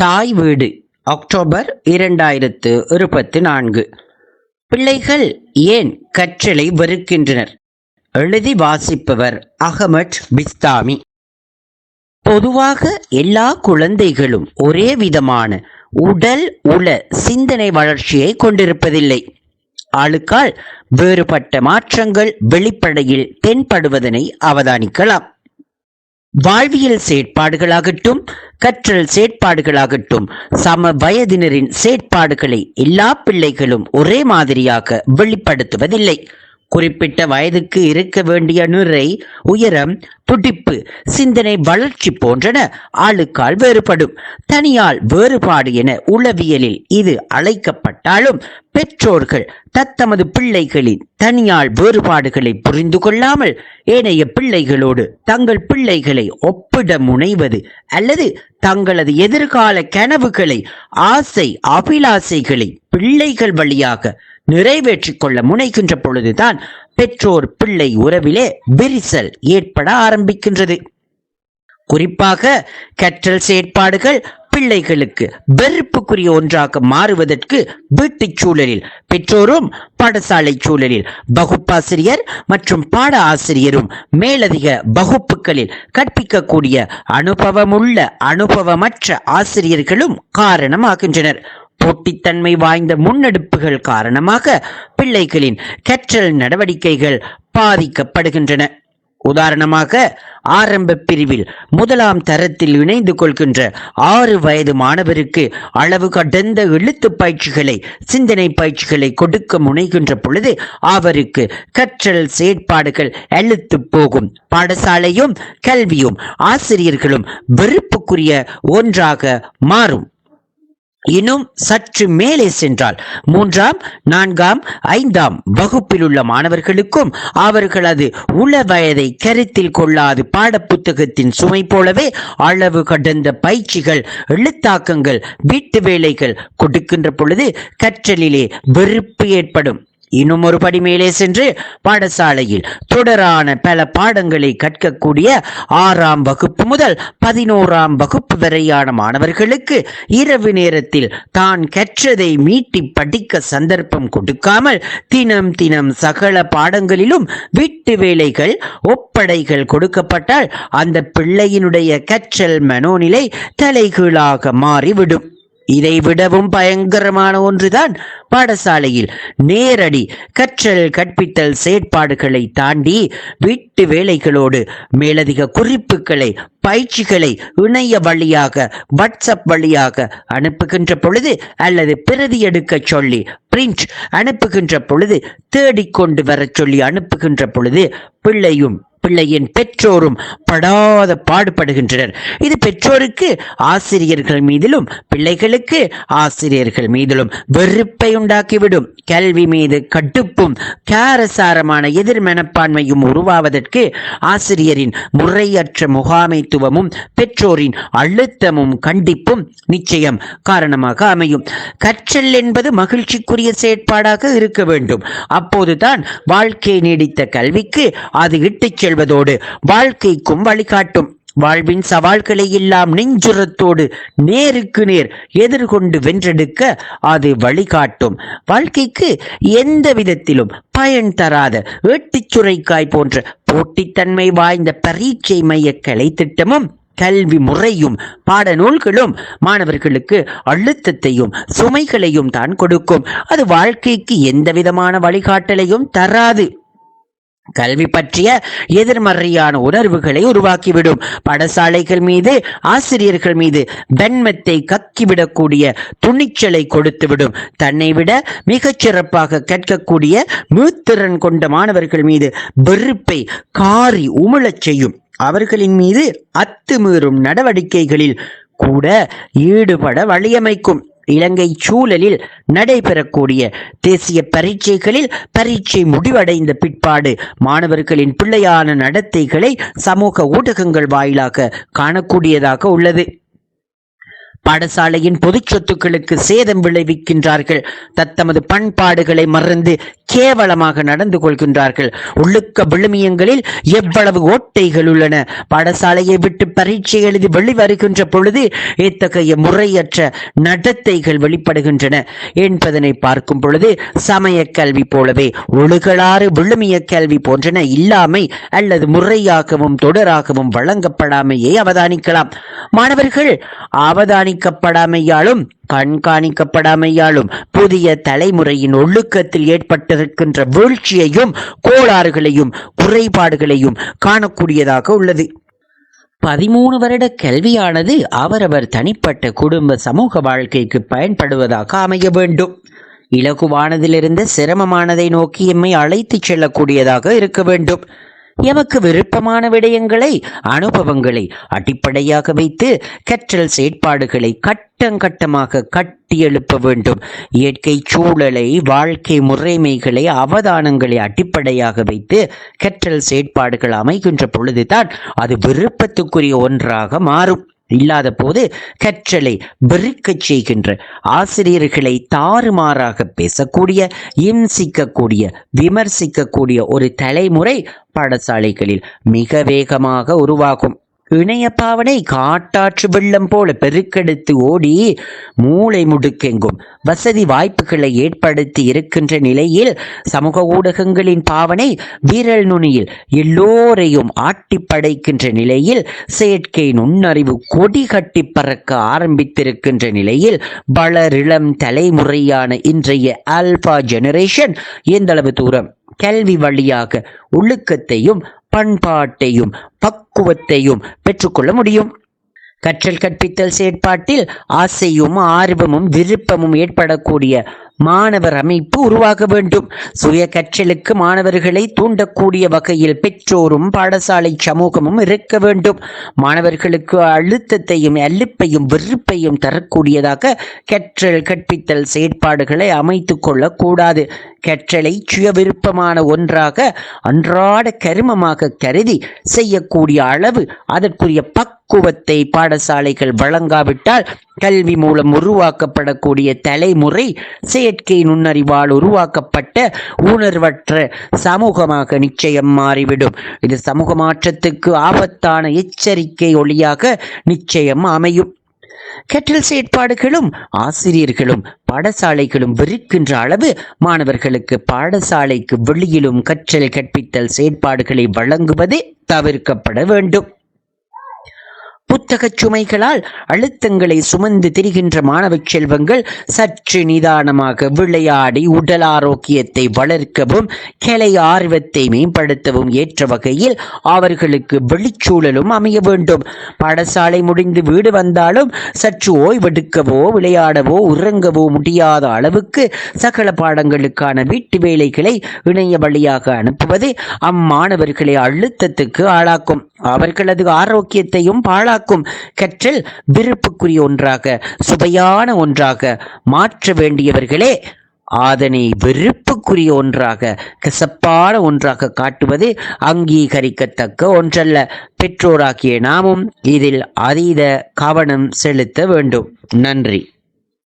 தாய் வீடு அக்டோபர் இரண்டாயிரத்து இருபத்தி நான்கு. பிள்ளைகள் ஏன் கற்றலை வெறுக்கின்றனர்? எழுதி வாசிப்பவர் அகமட் பிஸ்தாமி. பொதுவாக எல்லா குழந்தைகளும் ஒரே விதமான உடல் உள சிந்தனை வளர்ச்சியை கொண்டிருப்பதில்லை. ஆளுக்கால் வேறுபட்ட மாற்றங்கள் வெளிப்படையில் தென்படுவதனை அவதானிக்கலாம். வாழ்வியல் செயற்பாடுகளாகட்டும் கற்றல் செயற்பாடுகளாகட்டும் சம வயதினரின் செயற்பாடுகளை எல்லா பிள்ளைகளும் ஒரே மாதிரியாக வெளிப்படுத்துவதில்லை. குறிப்பிட்ட வயதுக்கு இருக்க வேண்டிய நிறை உயரம் துடிப்பு சிந்தனை வளர்ச்சி போன்றன ஆளுக்கால் வேறுபடும். தனியால் வேறுபாடு என உளவியலில் இது அழைக்கப்பட்டாலும் பெற்றோர்கள் தத்தமது பிள்ளைகளின் தனியால் வேறுபாடுகளை புரிந்து கொள்ளாமல் ஏனைய பிள்ளைகளோடு தங்கள் பிள்ளைகளை ஒப்பிட முனைவது அல்லது தங்களது எதிர்கால கனவுகளை ஆசை அபிலாசைகளை பிள்ளைகள் வழியாக நிறைவேற்றி கொள்ள முனைகின்ற பொழுதுதான் பெற்றோர் பிள்ளை உறவிலே விரிசல் ஏற்பட ஆரம்பிக்கின்றது. குறிப்பாக கற்றல் செயற்பாடுகள் பிள்ளைகளுக்கு வெறுப்புக்குரிய ஒன்றாக மாறுவதற்கு வீட்டுச் சூழலில் பெற்றோரும் பாடசாலை சூழலில் வகுப்பாசிரியர் மற்றும் பாட ஆசிரியரும் மேலதிக வகுப்புகளில் கற்பிக்கக்கூடிய அனுபவமுள்ள அனுபவமற்ற ஆசிரியர்களும் காரணமாகின்றனர். போட்டித்தன்மை வாய்ந்த முன்னெடுப்புகள் காரணமாக பிள்ளைகளின் கற்றல் நடவடிக்கைகள் பாதிக்கப்படுகின்றன. உதாரணமாக ஆரம்ப பிரிவில் முதலாம் தரத்தில் இணைந்து கொள்கின்ற ஆறு வயது மாணவருக்கு அளவு கடந்த எழுத்து பயிற்சிகளை சிந்தனை பயிற்சிகளை கொடுக்க முனைகின்ற பொழுது அவருக்கு கற்றல் செயற்பாடுகள் எழுத்து போகும். பாடசாலையும் கல்வியும் ஆசிரியர்களும் வெறுப்புக்குரிய ஒன்றாக மாறும். இன்னும் சற்று மேலே சென்றால் மூன்றாம் நான்காம் ஐந்தாம் வகுப்பில் உள்ள மாணவர்களுக்கும் அவர்களது உள வயதை கருத்தில் கொள்ளாது பாடப்புத்தகத்தின் சுமை போலவே அளவு கடந்த பயிற்சிகள் எழுத்தாக்கங்கள் வீட்டு வேலைகள் கொடுக்கின்ற பொழுது கற்றலிலே வெறுப்பு ஏற்படும். இன்னும் ஒரு படி மேலே சென்று பாடசாலையில் தொடரான பல பாடங்களை கற்கக்கூடிய ஆறாம் வகுப்பு முதல் பதினோராம் வகுப்பு வரையான மாணவர்களுக்கு இரவு நேரத்தில் தான் கற்றதை மீட்டி படிக்க சந்தர்ப்பம் கொடுக்காமல் தினம் தினம் சகல பாடங்களிலும் வீட்டு வேலைகள் ஒப்படைகள் கொடுக்கப்பட்டால் அந்த பிள்ளையினுடைய கற்றல் மனோநிலை தலைகீழாக மாறிவிடும். இதை விடவும் பயங்கரமான ஒன்றுதான் பாடசாலையில். நேரடி கற்றல் கற்பித்தல் செயற்பாடுகளை தாண்டி வீட்டு வேலைகளோடு மேலதிக குறிப்புகளை பயிற்சிகளை இணைய வழியாக வாட்ஸ்அப் வழியாக அனுப்புகின்ற பொழுது அல்லது பிரதி எடுக்க சொல்லி பிரிண்ட் அனுப்புகின்ற பொழுது தேடிக்கொண்டு வரச் சொல்லி அனுப்புகின்ற பொழுது பிள்ளையும் பிள்ளையின் பெற்றோரும் படாத பாடுபடுகின்றனர். இது பெற்றோருக்கு ஆசிரியர்கள் மீதிலும் பிள்ளைகளுக்கு ஆசிரியர்கள் மீதிலும் வெறுப்பை உண்டாக்கிவிடும். கல்வி மீது கட்டுப்பும் காரசாரமான எதிர் மனப்பான்மையும் உருவாவதற்கு ஆசிரியரின் முறையற்ற முகாமைத்துவமும் பெற்றோரின் அழுத்தமும் கண்டிப்பும் நிச்சயம் காரணமாக அமையும். கற்றல் என்பது மகிழ்ச்சிக்குரிய செயற்பாடாக இருக்க வேண்டும். அப்போதுதான் வாழ்க்கை நீடித்த கல்விக்கு அது இட்டுச் செல்வதோடு வாழ்க்கைக்கும் வழிகாட்டும். வாழ்வின் சவால்களை எல்லாம் நெஞ்சுரத்தோடு நேருக்கு நேர் எதிர்கொண்டு வென்றெடுக்க அது வழிகாட்டும். வாழ்க்கைக்கு எந்த விதத்திலும் பயன் தராத ஏட்டுச்சுரைக்காய் போன்ற போட்டித்தன்மை வாய்ந்த பரீட்சை மைய கலை திட்டமும் கல்வி முறையும் பாடநூல்களும் மாணவர்களுக்கு அழுத்தத்தையும் சுமைகளையும் தான் கொடுக்கும். அது வாழ்க்கைக்கு எந்த விதமான வழிகாட்டலையும் தராது. கல்வி பற்றிய எதிர்மறையான உணர்வுகளை உருவாக்கிவிடும். பாடசாலைகள் மீது ஆசிரியர்கள் மீது பெண்மத்தை கக்கிவிடக்கூடிய துணிச்சலை கொடுத்துவிடும். தன்னை விட மிகச் சிறப்பாக கற்கக்கூடிய மீத்திறன் கொண்ட மாணவர்கள் மீது வெறுப்பை காரி உமிழச் செய்யும். அவர்களின் மீது அத்துமீறும் நடவடிக்கைகளில் கூட ஈடுபட வழியமைக்கும். இலங்கை சூழலில் நடைபெறக்கூடிய தேசிய பரீட்சைகளில் பரீட்சை முடிவடைந்த பிற்பாடு மாணவர்களின் பிள்ளையான நடத்தைகளை சமூக ஊடகங்கள் வாயிலாக காணக்கூடியதாக உள்ளது. பாடசாலையின் பொது சொத்துக்களுக்கு சேதம் விளைவிக்கின்றார்கள். தத்தமது பண்பாடுகளை மறந்து கேவலமாக நடந்து கொள்கின்றார்கள். உள்ளுக்க விழுமியங்களில் எவ்வளவு ஓட்டைகள் உள்ளன. பாடசாலையை விட்டு பரீட்சை எழுதி வெளிவருகின்ற பொழுது இத்தகைய முறையற்ற நடத்தைகள் வெளிப்படுகின்றன என்பதனை பார்க்கும் பொழுது சமய கல்வி போலவே ஒழுகலாறு விழுமிய கல்வி போன்றன இல்லாமை அல்லது முறையாகவும் தொடராகவும் வழங்கப்படாமையே அவதானிக்கலாம். மாணவர்கள் அவதானி கண்காணிக்கப்படாமையாலும் கண்காணிக்கப்படாமையாலும் புதிய தலைமுறையின் ஒழுக்கத்தில் ஏற்பட்டிருக்கின்ற வீழ்ச்சியையும் கோளாறுகளையும் குறைபாடுகளையும் காணக்கூடியதாக உள்ளது. பதிமூணு வருட கல்வியானது அவரவர் தனிப்பட்ட குடும்ப சமூக வாழ்க்கைக்கு பயன்படுவதாக அமைய வேண்டும். இலகுவானதிலிருந்து சிரமமானதை நோக்கி எம்மை அழைத்துச் செல்லக்கூடியதாக இருக்க வேண்டும். எமக்கு விருப்பமான விடயங்களை அனுபவங்களை அடிப்படையாக வைத்து கற்றல் செயற்பாடுகளை கட்டங்கட்டமாக கட்டியெழுப்ப வேண்டும். இயற்கை சூழலை வாழ்க்கை முறைமைகளை அவதானங்களை அடிப்படையாக வைத்து கற்றல் செயற்பாடுகள் அமைகின்ற பொழுதுதான் அது விருப்பத்துக்குரிய ஒன்றாக மாறும். இல்லாத போது கற்றலை வெறுக்கச் செய்கின்ற ஆசிரியர்களை தாறுமாறாக பேசக்கூடிய இம்சிக்கக்கூடிய விமர்சிக்கக்கூடிய ஒரு தலைமுறை பாடசாலைகளில் மிக வேகமாக உருவாகும். இணைய பாவனை காட்டாற்று வெள்ளம் போல பெருக்கெடுத்து ஓடி மூளை முடுக்கெங்கும். வசதி வாய்ப்புகளை ஏற்படுத்தி இருக்கின்ற நிலையில் சமூக ஊடகங்களின் பாவனை விரல் நுனியில் எல்லோரையும் ஆட்டி படைக்கின்ற நிலையில் செயற்கை நுண்ணறிவு கொடி கட்டி பறக்க ஆரம்பித்திருக்கின்ற நிலையில் வளரிளம் தலைமுறையான இன்றைய ஆல்பா ஜெனரேஷன் எந்தளவு தூரம்? கல்வி வழியாக ஒழுக்கத்தையும் பண்பாட்டையும் பக் பக்குவத்தையும் பெற்றுக்கொள்ள முடியும். கற்றல் கற்பித்தல் செயற்பாட்டில் ஆசையும் ஆர்வமும் விருப்பமும் ஏற்படக்கூடிய மாணவர் அமைப்பு உருவாக வேண்டும். சுய கற்றலுக்கு மாணவர்களை தூண்டக்கூடிய வகையில் பெற்றோரும் பாடசாலை சமூகமும் இருக்க வேண்டும். மாணவர்களுக்கு அழுத்தத்தையும் அலுப்பையும் வெறுப்பையும் தரக்கூடியதாக கற்றல் கற்பித்தல் செயற்பாடுகளை அமைத்து கொள்ளக்கூடாது. கற்றலை சுய விருப்பமான ஒன்றாக அன்றாட கருமமாக கருதி செய்யக்கூடிய அளவு அதற்குரிய பக்குவத்தை பாடசாலைகள் வழங்காவிட்டால் கல்வி மூலம் உருவாக்கப்படக்கூடிய தலைமுறை செயற்கை நுண்ணறிவால் உருவாக்கப்பட்ட உணர்வற்ற சமூகமாக நிச்சயம் மாறிவிடும். இது சமூக மாற்றத்துக்கு ஆபத்தான எச்சரிக்கை ஒளியாக நிச்சயம் அமையும். கற்றல் செயற்பாடுகளும் ஆசிரியர்களும் பாடசாலைகளும் வெறுக்கின்ற அளவு மாணவர்களுக்கு பாடசாலைக்கு வெளியிலும் கற்றல் கற்பித்தல் செயற்பாடுகளை வழங்குவது தவிர்க்கப்பட வேண்டும். புத்தகச் சுமைகளால் அழுத்தங்களை சுமந்து திரிகின்ற மாணவச் செல்வங்கள் சற்று நிதானமாக விளையாடி உடல் ஆரோக்கியத்தை வளர்க்கவும் கலை ஆர்வத்தை மேம்படுத்தவும் ஏற்ற வகையில் அவர்களுக்கு வெளிச்சூழலும் அமைய வேண்டும். பாடசாலை முடிந்து வீடு வந்தாலும் சற்று ஓய்வெடுக்கவோ விளையாடவோ உறங்கவோ முடியாத அளவுக்கு சகல பாடங்களுக்கான வீட்டு வேலைகளை இணைய வழியாக அனுப்புவது அம்மாணவர்களை அழுத்தத்துக்கு ஆளாக்கும். அவர்களது ஆரோக்கியத்தையும் பாழாக்கும் கற்றல் விருப்புக்குரிய ஒன்றாக சுவையான ஒன்றாக மாற்ற வேண்டியவர்களே அதனை வெறுப்புக்குரிய ஒன்றாக கசப்பான ஒன்றாக காட்டுவது அங்கீகரிக்கத்தக்க ஒன்றல்ல. பெற்றோராகிய நாமும் இதில் அதீத கவனம் செலுத்த வேண்டும். நன்றி.